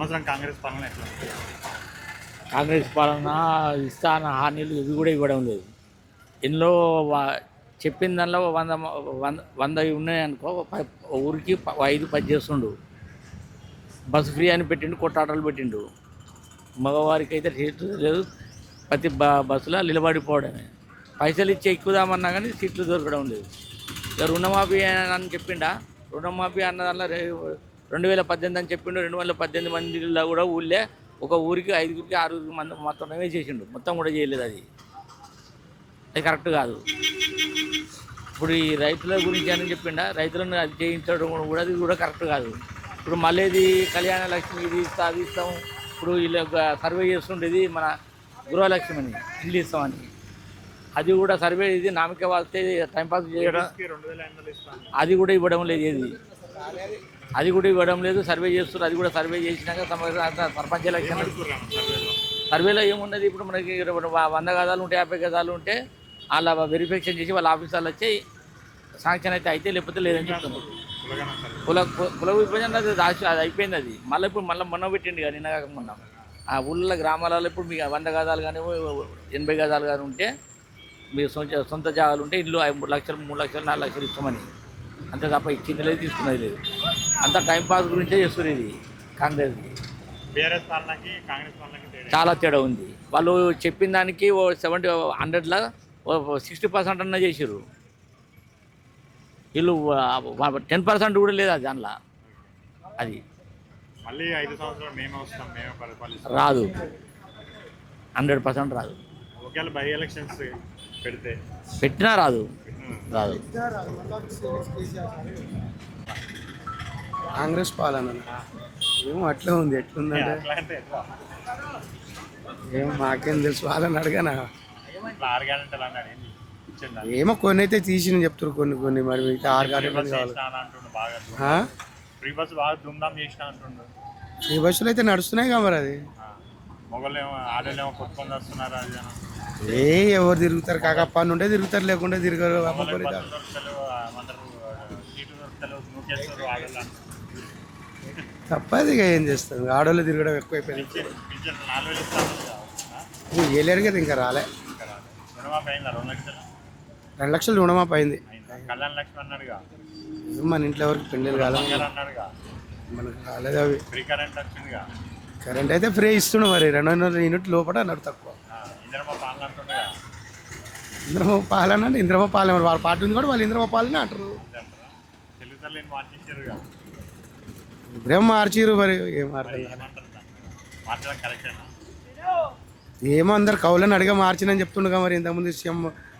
సంవత్సరం కాంగ్రెస్ పాలన ఎట్లా? కాంగ్రెస్ పాలన ఇస్తాన హామీలు ఇవి కూడా ఇవ్వడం లేదు. ఎన్నో చెప్పిన దానిలో వంద వంద వంద ఉన్నాయనుకో అనుకో ఊరికి ఐదు పది చేస్తుండు. బస్సు ఫ్రీ అని పెట్టిండు కొట్టాటలు పెట్టిండు. మగవారికి అయితే సీట్లు లేదు ప్రతి బ బస్సులో నిలబడిపోవడమే. పైసలు ఇచ్చి ఎక్కుదామన్నా కానీ సీట్లు దొరకడం లేదు. రుణమాఫీ అని చెప్పిండా? రుణమాఫీ అన్న దానిలో రెండు వేల పద్దెనిమిది అని చెప్పిండు రెండు వేల పద్దెనిమిది మందిలో కూడా ఊళ్ళే ఒక ఊరికి ఐదుగురికి ఆరుగురికి మంది మొత్తమే చేసిండు. మొత్తం కూడా చేయలేదు అది. అది కరెక్ట్ కాదు. ఇప్పుడు ఈ రైతుల గురించి అని చెప్పిండా రైతులను అది చేయించడం కూడా అది కూడా కరెక్ట్ కాదు. ఇప్పుడు మళ్ళీ ఇది కళ్యాణ లక్ష్మి ఇది ఇస్తా అది ఇస్తాం ఇప్పుడు వీళ్ళు సర్వే చేస్తుండేది మన గృహలక్ష్మి అని ఇల్లు ఇస్తామని. అది కూడా సర్వే ఇది నామిక వాస్తే టైంపాస్ చేయడం వందలు అది కూడా ఇవ్వడం లేదు ఏది. అది కూడా ఇవ్వడం లేదు సర్వే చేస్తున్నారు అది కూడా సర్వే చేసినాక సర్పంచ్ ఎలక్షన్ సర్వేలో ఏమున్నది? ఇప్పుడు మనకి వంద గదాలు ఉంటే యాభై గదాలు ఉంటే వాళ్ళ వెరిఫికేషన్ చేసి వాళ్ళ ఆఫీసర్లు వచ్చి శాంక్షన్ అయితే అయితే లేకపోతే లేదని చెప్తున్నారు. కుల కుల విభజన అది దాచి అది అయిపోయింది అది. మళ్ళీ ఇప్పుడు మళ్ళీ మొన్న పెట్టిండు కానీ నిన్న మొన్న. ఆ ఊళ్ళ గ్రామాలలో ఇప్పుడు మీకు వంద గదాలు కానీ ఎనభై గదాలు కానీ ఉంటే మీ సొంత సొంత జాగాలు ఉంటే ఇల్లు ఐ- మూడు లక్షలు మూడు లక్షలు నాలుగు లక్షలు ఇస్తామని. అంతే తప్ప ఇచ్చింది లేదు తీసుకున్నది లేదు. అంతా టైంపాస్ గురించే చేస్తున్నారు ఇది బీఆర్ఎస్ పాలనకి కాంగ్రెస్ పాలనకి చాలా తేడా ఉంది. వాళ్ళు చెప్పిన దానికి ఓ సెవెంటీ హండ్రెడ్లో సిక్స్టీ పర్సెంట్ అన్న చేసారు వీళ్ళు టెన్ పర్సెంట్ కూడా లేదు అది దానిలో? అది. మళ్ళీ ఐదు సంవత్సరాలు మేమే వస్తాం మేమే రాదు. హండ్రెడ్ పర్సెంట్ రాదు. ఒకవేళ బై ఎలక్షన్స్ పెడితే. పెట్టినా రాదు. రాదు. కాంగ్రెస్ పాలన ఏమో అట్లే ఉంది ఎట్లుందంటే? అట్లా అంటే ఎట్లా? ఏమో మాకేం తెలుసు వాళ్ళని అడగనా? ఏమో కొన్ని అయితే తీసిన చెప్తారు కొన్ని కొన్ని మరి మిగతా ఆరు ఫ్రీ గంటలు కావాలి? ఫ్రీ బస్ బాగా దుమ్దాం చేసిన అంటుండు. ఈ బస్సులు అయితే నడుస్తున్నాయి కదా మరి అది. మొగలు ఏమో ఆడోళ్ళు ఏమో కొట్టుకొని వస్తున్నారు అది. ఏ ఎవరు తిరుగుతారు? కాకప్ప నుండే తిరుగుతారు లేకుంటే తిరగరు. పోనీ. తప్పదు ఇక ఏం చేస్తాం. ఆడోళ్ళు తిరగడం ఎక్కువైపోయింది. ఇస్తాను కదా. ఇది ఏలేరు కదా ఇంకా రాలే. రెండు లక్షలు? రుణమాప అయింది. మన ఇంట్లో ఎవరికి పెళ్ళిళ్ళు మనకు రాలేదు అవి. కరెంట్ అయితే ఫ్రీ ఇస్తుండు మరి. రెండు వందల యూనిట్ లోపల అన్నాడు తక్కువ. ఆ, ఇందిరమ్మ పాలన అంటే ఇంద్రమ పాలన వాళ్ళ పార్టీ ఉంది కూడా వాళ్ళు ఇంద్రమ పాలన అంటారు ఇప్పుడేం మార్చిరు మరి? ఏం ఏమో అందరు కౌలని అడిగే మార్చినని చెప్తుండగా మరి ఇంతకుముందు సీఎం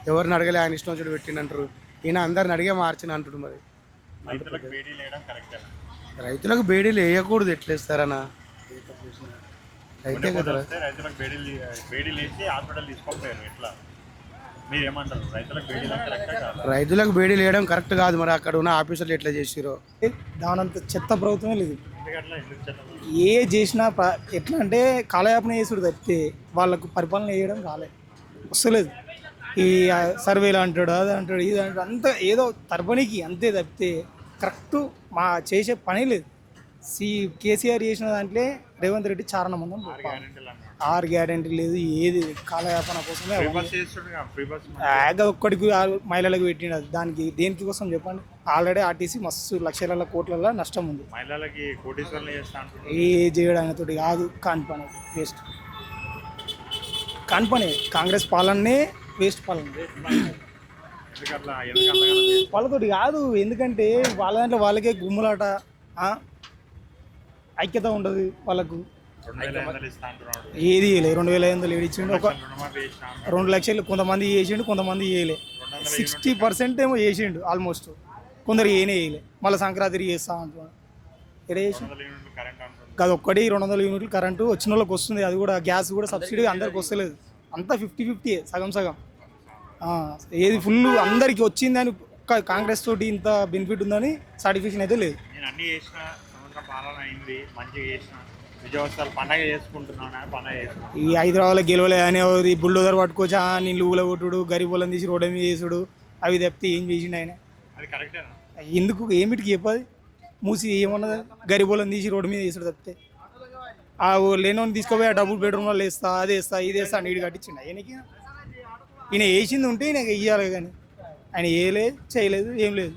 ఎవరిని అడగలే? ఆయన ఇష్టం వచ్చి పెట్టిండంటారు. ఈయన అందరిని అడిగే మార్చిన అంటాడు మరి. రైతులకు బేడీలు వేయకూడదు ఎట్లేస్తారనా? రైతే కదా. రైతులకు బేడీలు బేడీలు వేసి హాస్పిటల్ తీసుకోకపోయారు ఎట్లా? మీరు ఏమంటారు రైతులకు బేడీలు కరెక్టే కాదు? రైతులకు బేడీలు వేయడం కరెక్ట్ కాదు మరి అక్కడ ఉన్న ఆఫీసర్లు ఎట్లా చేసిరో? దానంత చెత్త ప్రభుత్వమే లేదు. ఏ చేసినా ఎట్లా అంటే కాలయాపన చేసుడు తప్పితే వాళ్ళకు పరిపాలన చేయడం కాలే. వస్తలేదు. ఈ సర్వేలు అంటాడు అది అంటాడు ఇది అంటాడు అంత ఏదో తరపనికి అంతే తప్పితే కరెక్ట్ మా చేసే పని లేదు. సి కేసీఆర్ చేసిన దాంట్లో రేవంత్ రెడ్డి గ్యారెంటీలు అన్నాడు ఆరు గ్యారంటీ లేదు ఏది కాలయాపన కోసమే యాగా ఒక్కడికి మహిళలకు పెట్టిన దానికి దేనికి కోసం చెప్పండి? ఆల్రెడీ ఆర్టీసీ మస్తు లక్షల కోట్లలో నష్టం ఉంది. ఏ చేయడానికి కాదు కాని పని వేస్ట్ కాని పని కాంగ్రెస్ పాలనే. వేస్ట్ పాలన వాళ్ళతోటి కాదు ఎందుకంటే వాళ్ళ దాంట్లో వాళ్ళకే గుమ్ములాట? ఐక్యత ఉండదు వాళ్ళకు. ఏది చేయలే రెండు వేల ఐదు వందలు ఏడు ఇచ్చిండు ఒక రెండు లక్షలు కొంతమంది చేసిండు కొంతమంది చేయలే. సిక్స్టీ పర్సెంట్ ఏమో చేసిండు ఆల్మోస్ట్. కొందరు ఏనే చేయలే. మళ్ళీ సంక్రాంతి చేస్తా అంటున్నాడు ఎక్కడ చేసి వందల యూనిట్లు కరెంట్ అంటున్నాడు కాదు ఒక్కటి రెండు వందల యూనిట్లు కరెంటు వచ్చిన వాళ్ళకి వస్తుంది. అది కూడా గ్యాస్ కూడా సబ్సిడీ అందరికి వస్తలేదు. అంతా ఫిఫ్టీ ఫిఫ్టీ సగం సగం. ఆ, ఏది ఫుల్ అందరికి వచ్చిందని ఒక్క కాంగ్రెస్ తోటి ఇంత బెనిఫిట్ ఉందని సర్టిఫికేషన్ అయితే లేదు. నేను పాలన అయింది మంచిగా చేసిన. విజయోత్సవాలు పండగ చేసుకుంటున్నాను పండగ చేసిన ఈ హైదరాబాద్లో గెలవలే అని బుల్డోజర్ పట్టుకోవచ్చు నీళ్ళు ఊల కొట్టుడు గరీబులను తీసి రోడ్డు మీద చేసుడు అవి తప్పితే ఏం చేసిండు ఆయన? అది కరెక్టేనా? ఎందుకు? ఏమిటికి చెప్పది మూసి ఏమన్నది? గరీబులను తీసి రోడ్డు మీద చేసుడు తప్పితే. ఆ లేనోని తీసుకుపోయి ఆ డబుల్ బెడ్రూమ్లో వేస్తా అది వేస్తా ఇది వేస్తా అని ఈడు కట్టించిండు. ఆయనకి ఈయన వేసింది ఉంటే ఈయన ఇయ్యాలి కానీ. ఆయన వేయలేదు చేయలేదు ఏం లేదు.